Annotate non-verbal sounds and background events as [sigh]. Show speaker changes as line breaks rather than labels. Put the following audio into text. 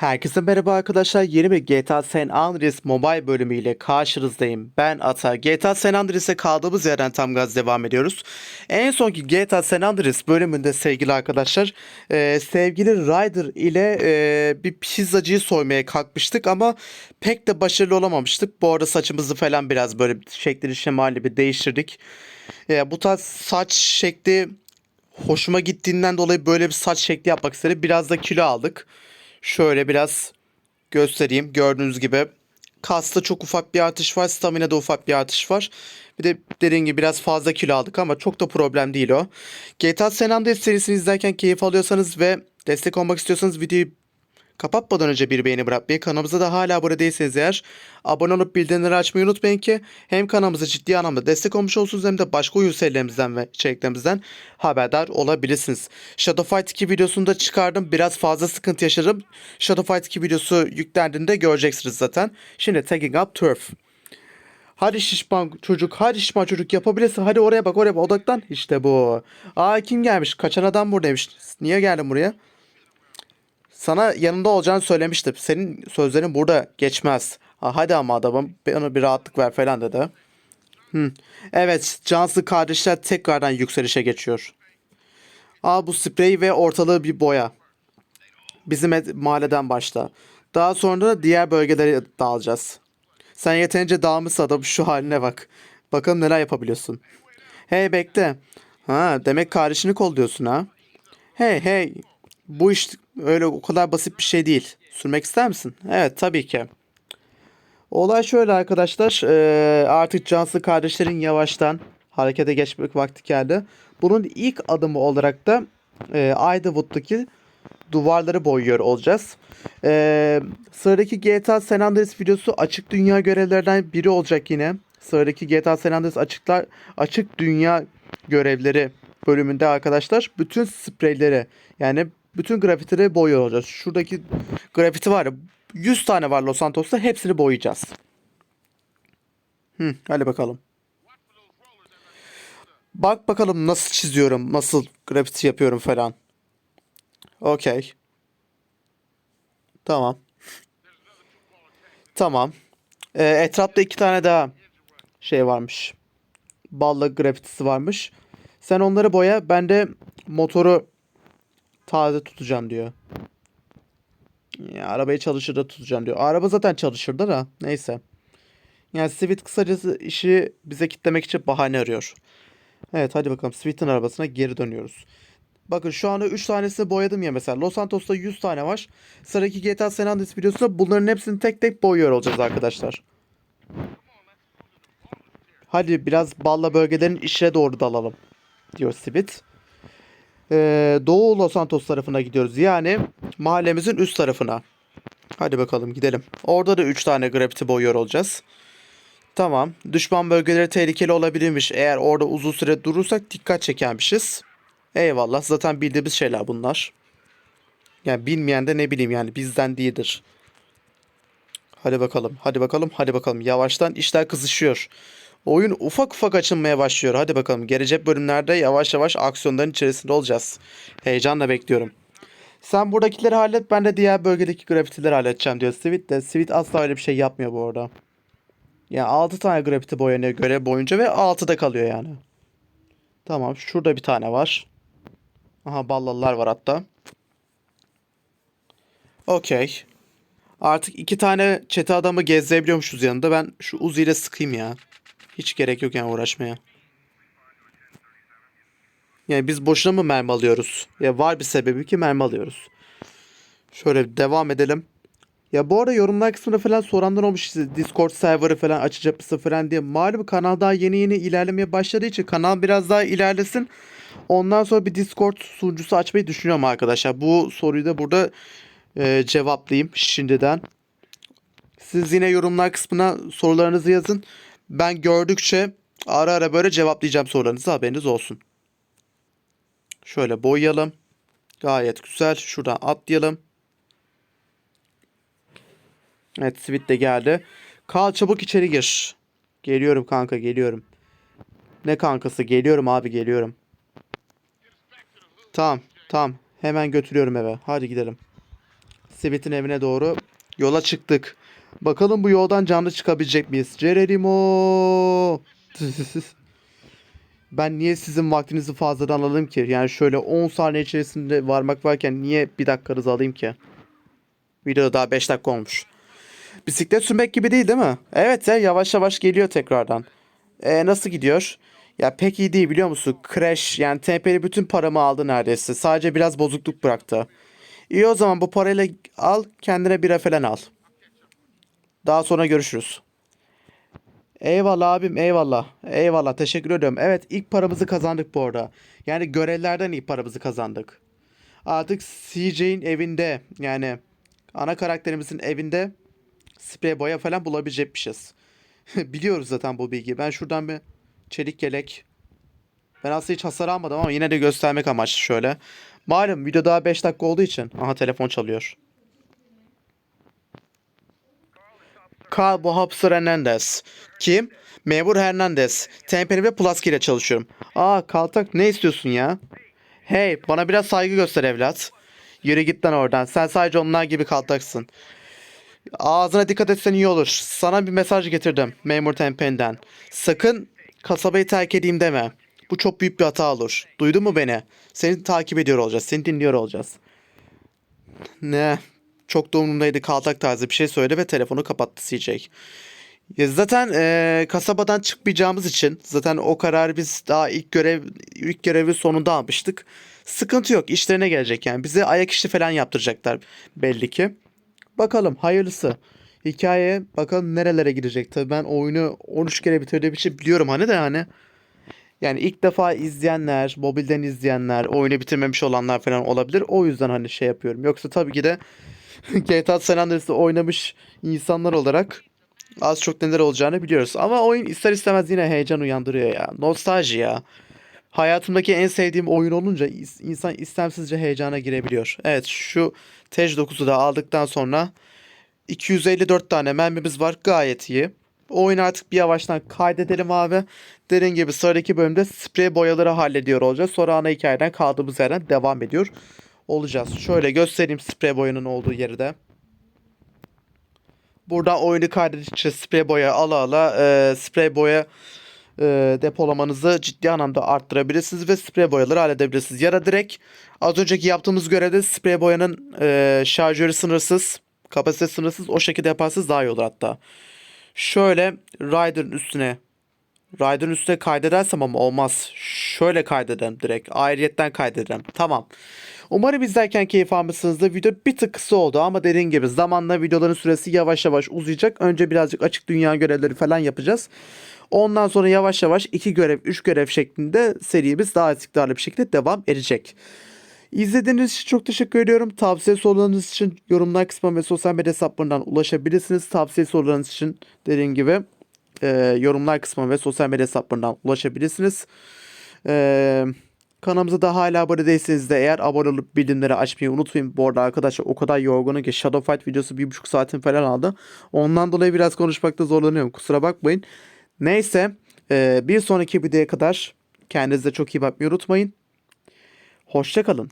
Herkese merhaba arkadaşlar. Yeni bir GTA San Andreas Mobile bölümüyle karşınızdayım. Ben Ata. GTA San Andreas'e kaldığımız yerden tam gaz devam ediyoruz. En sonki GTA San Andreas bölümünde sevgili arkadaşlar e, sevgili Ryder ile e, bir pizzacıyı soymaya kalkmıştık ama pek de başarılı olamamıştık. Bu arada saçımızı falan biraz böyle şeklini şemali bir değiştirdik. E, bu tarz saç şekli hoşuma gittiğinden dolayı böyle bir saç şekli yapmak istedim. Biraz da kilo aldık. Şöyle biraz göstereyim. Gördüğünüz gibi kasta çok ufak bir artış var. Stamina'da ufak bir artış var. Bir de dediğim gibi biraz fazla kilo aldık ama çok da problem değil o. GTA San Andreas serisini izlerken keyif alıyorsanız ve destek olmak istiyorsanız videoyu kapatmadan önce bir beğeni bırakmayı, kanalımıza da hala abone değilseniz eğer abone olup bildirimleri açmayı unutmayın ki hem kanalımıza ciddi anlamda destek olmuş olursunuz hem de başka oyun serilerimizden ve içeriklerimizden haberdar olabilirsiniz. Shadow Fight 2 videosunu da çıkardım. Biraz fazla sıkıntı yaşadım. Shadow Fight 2 videosu yüklendiğinde göreceksiniz zaten. Şimdi Tagging Up Turf. Hadi şişman çocuk, hadi şişman çocuk yapabilirsin. Hadi oraya bak, oraya bak, odaklan. İşte bu. Aa kim gelmiş? Kaçan adam buradaymış. Niye geldin buraya? Sana yanında olacağını söylemiştim. Senin sözlerin burada geçmez. Ha, hadi ama adamım bana bir rahatlık ver falan dedi. Hı. Evet, Cansız kardeşler tekrardan yükselişe geçiyor. Al bu spreyi ve ortalığı bir boya. Bizim ed- mahalleden başla. Daha sonra da diğer bölgelere dağılacağız. Sen yeterince dağılmışsın adam şu haline bak. Bakalım neler yapabiliyorsun. Hey bekle. Ha demek kardeşini kolluyorsun ha. Hey hey. Bu iş öyle o kadar basit bir şey değil. Sürmek ister misin? Evet tabii ki. Olay şöyle arkadaşlar. artık Cansız kardeşlerin yavaştan harekete geçmek vakti geldi. Bunun ilk adımı olarak da eee Idywood'daki duvarları boyuyor olacağız. Sıradaki GTA San Andreas videosu açık dünya görevlerinden biri olacak yine. Sıradaki GTA San Andreas açıklar açık dünya görevleri bölümünde arkadaşlar bütün spreyleri yani bütün grafitileri boyuyor olacağız. Şuradaki grafiti var ya 100 tane var Los Santos'ta hepsini boyayacağız. Hı, hadi bakalım. Bak bakalım nasıl çiziyorum, nasıl grafiti yapıyorum falan. Okey. Tamam. Tamam. Ee, etrafta iki tane daha şey varmış. Balla grafitisi varmış. Sen onları boya, ben de motoru taze tutacağım diyor. Ya, arabayı çalışır da tutacağım diyor. Araba zaten çalışırdı da neyse. Yani Sweet kısacası işi bize kitlemek için bahane arıyor. Evet hadi bakalım Sweet'in arabasına geri dönüyoruz. Bakın şu anda 3 tanesini boyadım ya mesela. Los Santos'ta 100 tane var. Sıradaki GTA San Andreas videosunda bunların hepsini tek tek boyuyor olacağız arkadaşlar. Hadi biraz balla bölgelerin işe doğru dalalım diyor Sweet. Ee, Doğu Los Santos tarafına gidiyoruz. Yani mahallemizin üst tarafına. Hadi bakalım gidelim. Orada da 3 tane grafiti boyuyor olacağız. Tamam. Düşman bölgeleri tehlikeli olabilirmiş. Eğer orada uzun süre durursak dikkat çekermişiz. Eyvallah. Zaten bildiğimiz şeyler bunlar. Yani bilmeyen de ne bileyim yani bizden değildir. Hadi bakalım. Hadi bakalım. Hadi bakalım. Yavaştan işler kızışıyor. Oyun ufak ufak açılmaya başlıyor. Hadi bakalım. Gelecek bölümlerde yavaş yavaş aksiyonların içerisinde olacağız. Heyecanla bekliyorum. Sen buradakileri hallet. Ben de diğer bölgedeki grafitileri halledeceğim diyor Sweet de. Sweet asla öyle bir şey yapmıyor bu arada. Yani 6 tane grafiti boyanıyor görev boyunca ve 6'da kalıyor yani. Tamam. Şurada bir tane var. Aha ballalılar var hatta. Okey. Artık iki tane çete adamı gezdirebiliyormuşuz yanında. Ben şu Uzi ile sıkayım ya. Hiç gerek yok yani uğraşmaya. Yani biz boşuna mı mermi alıyoruz? Ya var bir sebebi ki mermi alıyoruz. Şöyle devam edelim. Ya bu arada yorumlar kısmında falan soranlar olmuş işte Discord serverı falan açacak mısın falan diye. Malum kanal daha yeni yeni ilerlemeye başladığı için kanal biraz daha ilerlesin. Ondan sonra bir Discord sunucusu açmayı düşünüyorum arkadaşlar. Bu soruyu da burada e, cevaplayayım şimdiden. Siz yine yorumlar kısmına sorularınızı yazın. Ben gördükçe ara ara böyle cevaplayacağım sorularınızı haberiniz olsun. Şöyle boyayalım. Gayet güzel. Şuradan atlayalım. Evet Sweet de geldi. Kal çabuk içeri gir. Geliyorum kanka geliyorum. Ne kankası? Geliyorum abi geliyorum. Tamam tamam. Hemen götürüyorum eve. Hadi gidelim. Sibit'in evine doğru yola çıktık. Bakalım bu yoldan canlı çıkabilecek miyiz? Cerenimo! [laughs] Ben niye sizin vaktinizi fazladan alayım ki? Yani şöyle 10 saniye içerisinde varmak varken niye bir dakikanızı alayım ki? Video daha 5 dakika olmuş. Bisiklet sürmek gibi değil değil mi? Evet ya yavaş yavaş geliyor tekrardan. E nasıl gidiyor? Ya pek iyi değil biliyor musun? Crash yani TP'li bütün paramı aldı neredeyse. Sadece biraz bozukluk bıraktı. İyi o zaman bu parayla al kendine bira falan al. Daha sonra görüşürüz. Eyvallah abim eyvallah. Eyvallah teşekkür ediyorum. Evet ilk paramızı kazandık bu arada. Yani görevlerden ilk paramızı kazandık. Artık CJ'in evinde yani ana karakterimizin evinde sprey boya falan bulabilecekmişiz. [laughs] Biliyoruz zaten bu bilgiyi. Ben şuradan bir çelik yelek. Ben aslında hiç hasar almadım ama yine de göstermek amaçlı şöyle. Malum video daha 5 dakika olduğu için. Aha telefon çalıyor. Carl Bohapsır Hernandez. Kim? Memur Hernandez. Temperi ve Pulaski ile çalışıyorum. Aa Kaltak ne istiyorsun ya? Hey bana biraz saygı göster evlat. Yürü git lan oradan. Sen sadece onlar gibi kaltaksın. Ağzına dikkat etsen iyi olur. Sana bir mesaj getirdim memur Tempen'den. Sakın kasabayı terk edeyim deme. Bu çok büyük bir hata olur. Duydun mu beni? Seni takip ediyor olacağız. Seni dinliyor olacağız. Ne? Çok da umurumdaydı kaltak tarzı bir şey söyledi ve telefonu kapattı CJ. Ya zaten eee, kasabadan çıkmayacağımız için zaten o kararı biz daha ilk görev ilk görevi sonunda almıştık. Sıkıntı yok. işlerine gelecek yani. Bize ayak işi falan yaptıracaklar belli ki. Bakalım hayırlısı. Hikaye bakalım nerelere gidecek. Tabii ben oyunu 13 kere bitirdiğim için biliyorum hani de hani. Yani ilk defa izleyenler, mobilden izleyenler, oyunu bitirmemiş olanlar falan olabilir. O yüzden hani şey yapıyorum. Yoksa tabii ki de [laughs] GTA San Andreas'ı oynamış insanlar olarak az çok neler olacağını biliyoruz. Ama oyun ister istemez yine heyecan uyandırıyor ya. Nostalji ya. Hayatımdaki en sevdiğim oyun olunca insan istemsizce heyecana girebiliyor. Evet şu Tej 9'u da aldıktan sonra 254 tane mermimiz var. Gayet iyi. Oyunu artık bir yavaştan kaydedelim abi. Dediğim gibi sıradaki bölümde sprey boyaları hallediyor olacağız. Sonra ana hikayeden kaldığımız yerden devam ediyor olacağız. Şöyle göstereyim sprey boyanın olduğu yeri de. Buradan oyunu kaydedildikçe sprey boya ala ala e, sprey boya e, depolamanızı ciddi anlamda arttırabilirsiniz ve sprey boyaları halledebilirsiniz. Ya da direkt az önceki yaptığımız görevde sprey boyanın e, şarjörü sınırsız, kapasite sınırsız o şekilde yaparsanız daha iyi olur hatta. Şöyle Rider'ın üstüne Rider'ın üstüne kaydedersem ama olmaz. Şöyle kaydederim direkt. Ayrıyetten kaydederim. Tamam. Umarım izlerken keyif almışsınızdır. Video bir tık kısa oldu ama dediğim gibi zamanla videoların süresi yavaş yavaş uzayacak. Önce birazcık açık dünya görevleri falan yapacağız. Ondan sonra yavaş yavaş iki görev, üç görev şeklinde serimiz daha istikrarlı bir şekilde devam edecek. İzlediğiniz için çok teşekkür ediyorum. Tavsiye sorularınız için yorumlar kısmına ve sosyal medya hesaplarından ulaşabilirsiniz. Tavsiye sorularınız için dediğim gibi e, yorumlar kısmına ve sosyal medya hesaplarından ulaşabilirsiniz. E, kanalımıza da hala abone değilseniz de eğer abone olup bildirimleri açmayı unutmayın. Bu arada arkadaşlar o kadar yorgunum ki Shadow Fight videosu bir buçuk saatin falan aldı. Ondan dolayı biraz konuşmakta zorlanıyorum. Kusura bakmayın. Neyse e, bir sonraki videoya kadar kendinize çok iyi bakmayı unutmayın. Hoşçakalın.